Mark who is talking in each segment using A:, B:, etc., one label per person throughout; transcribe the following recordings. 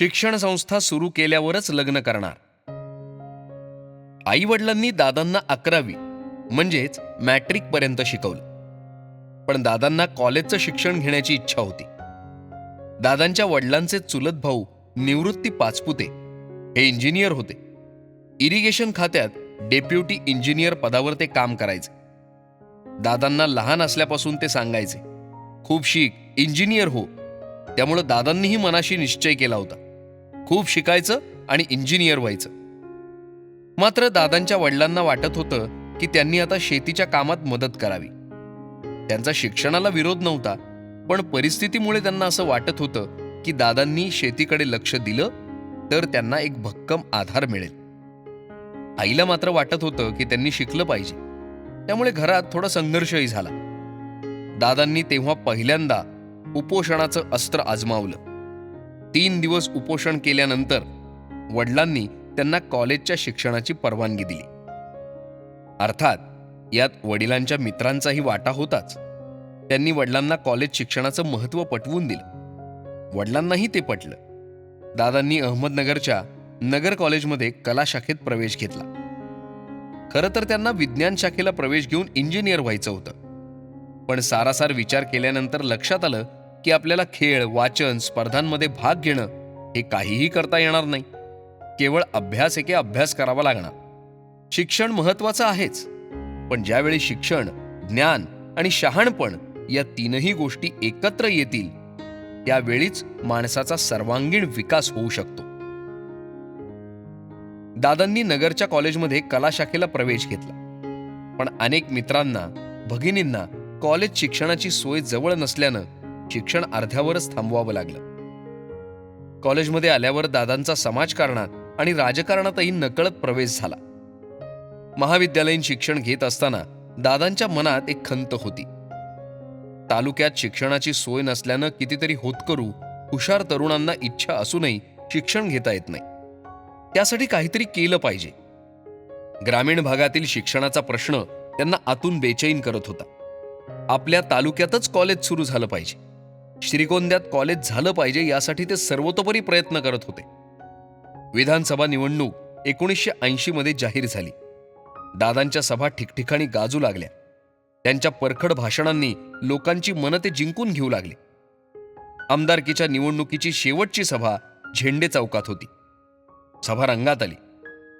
A: शिक्षण संस्था सुरू केल्यावरच लग्न करणार. आई वडिलांनी दादांना अकरावी म्हणजेच मॅट्रिक पर्यंत शिकवलं. पण दादांना कॉलेजचं शिक्षण घेण्याची इच्छा होती. दादांच्या वडिलांचे चुलत भाऊ निवृत्ती पाचपुते हे इंजिनियर होते. इरिगेशन खात्यात डेप्युटी इंजिनियर पदावर ते काम करायचे. दादांना लहान असल्यापासून ते सांगायचे खूप शीख इंजिनियर हो. त्यामुळं दादांनीही मनाशी निश्चय केला होता. खूप शिकायचं आणि इंजिनियर व्हायचं. मात्र दादांच्या वडिलांना वाटत होतं की त्यांनी आता शेतीच्या कामात मदत करावी. त्यांचा शिक्षणाला विरोध नव्हता पण परिस्थितीमुळे त्यांना असं वाटत होतं की दादांनी शेतीकडे लक्ष दिलं तर त्यांना एक भक्कम आधार मिळेल. आईला मात्र वाटत होतं की त्यांनी शिकलं पाहिजे. त्यामुळे घरात थोडा संघर्षही झाला. दादांनी तेव्हा पहिल्यांदा उपोषणाचं अस्त्र आजमावलं. तीन दिवस उपोषण केल्यानंतर वडिलांनी त्यांना कॉलेजच्या शिक्षणाची परवानगी दिली. अर्थात यात वडिलांच्या मित्रांचाही वाटा होताच. त्यांनी वडिलांना कॉलेज शिक्षणाचं महत्त्व पटवून दिलं. वडिलांनाही ते पटलं. दादांनी अहमदनगरच्या नगर कॉलेजमध्ये कला शाखेत प्रवेश घेतला. खरं तर त्यांना विज्ञान शाखेला प्रवेश घेऊन इंजिनियर व्हायचं होतं. पण सारासार विचार केल्यानंतर लक्षात आलं की आपल्याला खेळ वाचन स्पर्धांमध्ये भाग घेणं हे काहीही करता येणार नाही. केवळ अभ्यास एके अभ्यास करावा लागणार. शिक्षण महत्वाचं आहेच. पण ज्यावेळी शिक्षण ज्ञान आणि शहाणपण या तीनही गोष्टी एकत्र येतील त्यावेळीच माणसाचा सर्वांगीण विकास होऊ शकतो. दादांनी नगरच्या कॉलेजमध्ये कला शाखेला प्रवेश घेतला. पण अनेक मित्रांना भगिनींना कॉलेज शिक्षणाची सोय जवळ नसल्यानं शिक्षण अर्ध्यावरच थांबवावं लागलं. कॉलेजमध्ये आल्यावर दादांचा समाजकारणात आणि राजकारणातही नकळत प्रवेश झाला. महाविद्यालयीन शिक्षण घेत असताना दादांच्या मनात एक खंत होती. तालुक्यात शिक्षणाची सोय नसल्यानं कितीतरी होतकरू हुशार तरुणांना इच्छा असूनही शिक्षण घेता येत नाही. त्यासाठी काहीतरी केलं पाहिजे. ग्रामीण भागातील शिक्षणाचा प्रश्न त्यांना आतून बेचैन करत होता. आपल्या तालुक्यातच कॉलेज सुरू झालं पाहिजे. श्रीगोंद्यात कॉलेज झालं पाहिजे यासाठी ते सर्वतोपरी प्रयत्न करत होते. विधानसभा निवडणूक एकोणीसशे ऐंशीमध्ये जाहीर झाली. दादांच्या सभा ठिकठिकाणी गाजू लागल्या. त्यांच्या परखड भाषणांनी लोकांची मनं ते जिंकून घेऊ लागले. आमदारकीच्या निवडणुकीची शेवटची सभा झेंडे चौकात होती. सभा रंगात आली.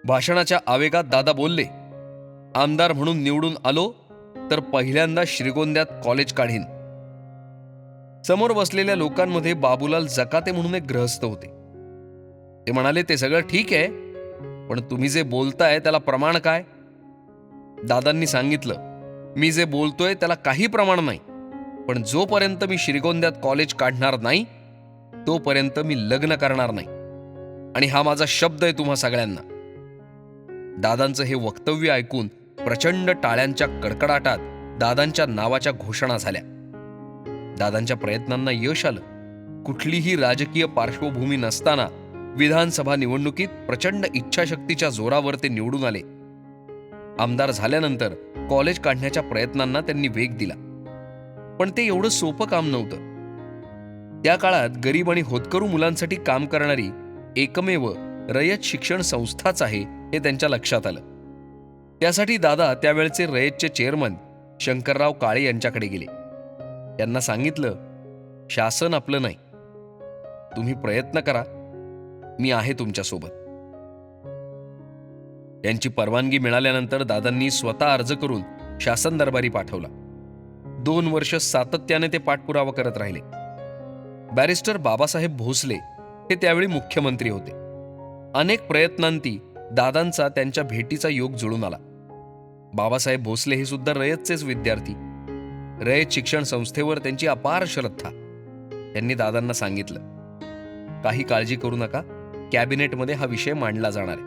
A: भाषणाच्या आवेगात दादा बोलले आमदार म्हणून निवडून आलो तर पहिल्यांदा श्रीगोंद्यात कॉलेज काढीन. समोर बसलेल्या लोकांमध्ये बाबूलाल जकाते म्हणून एक ग्रहस्थ होते. ते म्हणाले ते सगळं ठीक आहे पण तुम्ही जे बोलताय त्याला प्रमाण काय? दादांनी सांगितलं मी जे बोलतोय त्याला काही प्रमाण नाही पण जोपर्यंत मी श्रीगोंद्यात कॉलेज काढणार नाही तोपर्यंत मी लग्न करणार नाही. आणि हा माझा शब्द आहे तुम्हा सगळ्यांना. दादांचं हे वक्तव्य ऐकून प्रचंड टाळ्यांच्या कडकडाटात दादांच्या नावाच्या घोषणा झाल्या. दादांच्या प्रयत्नांना यश आलं. कुठलीही राजकीय पार्श्वभूमी नसताना विधानसभा निवडणुकीत प्रचंड इच्छाशक्तीच्या जोरावर ते निवडून आले. आमदार झाल्यानंतर कॉलेज काढण्याच्या प्रयत्नांना त्यांनी वेग दिला. पण ते एवढं सोपं काम नव्हतं. त्या काळात गरीब आणि होतकरू मुलांसाठी काम करणारी एकमेव रयत शिक्षण संस्थाच आहे हे त्यांच्या लक्षात आलं. त्यासाठी दादा त्यावेळचे रयतचे चेअरमन शंकरराव काळे यांच्याकडे गेले. त्यांना सांगितलं शासन आपलं नाही. तुम्ही प्रयत्न करा मी आहे तुमच्यासोबत. त्यांची परवानगी मिळाल्यानंतर दादांनी स्वतः अर्ज करून शासन दरबारी पाठवला. दोन वर्ष सातत्याने ते पाठपुरावा करत राहिले. बॅरिस्टर बाबासाहेब भोसले हे त्यावेळी मुख्यमंत्री होते. अनेक प्रयत्नांती दादांचा त्यांच्या भेटीचा योग जुळून आला. बाबासाहेब भोसले हे सुद्धा रयतचेच विद्यार्थी. रयत शिक्षण संस्थेवर त्यांची अपार श्रद्धा. त्यांनी दादांना सांगितलं काही काळजी करू नका कॅबिनेटमध्ये हा विषय मांडला जाणार आहे.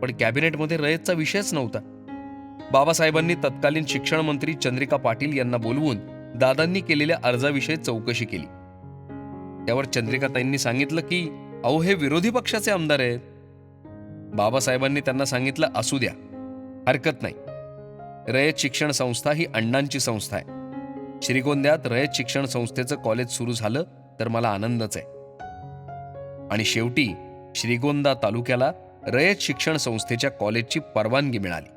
A: पण कॅबिनेटमध्ये रयतचा विषयच नव्हता. बाबासाहेबांनी तत्कालीन शिक्षण मंत्री चंद्रिका पाटील यांना बोलवून दादांनी केलेल्या अर्जाविषयी चौकशी केली. त्यावर चंद्रिकाताईंनी सांगितलं की अहो हे विरोधी पक्षाचे आमदार आहेत. बाबासाहेबांनी त्यांना सांगितलं असू द्या हरकत नाही. रयत शिक्षण संस्था ही अण्णांची संस्था आहे. श्रीगोंद्यात रयत शिक्षण संस्थेचं कॉलेज सुरू झालं तर मला आनंदच आहे. आणि शेवटी श्रीगोंदा तालुक्याला रयत शिक्षण संस्थेच्या कॉलेजची परवानगी मिळाली.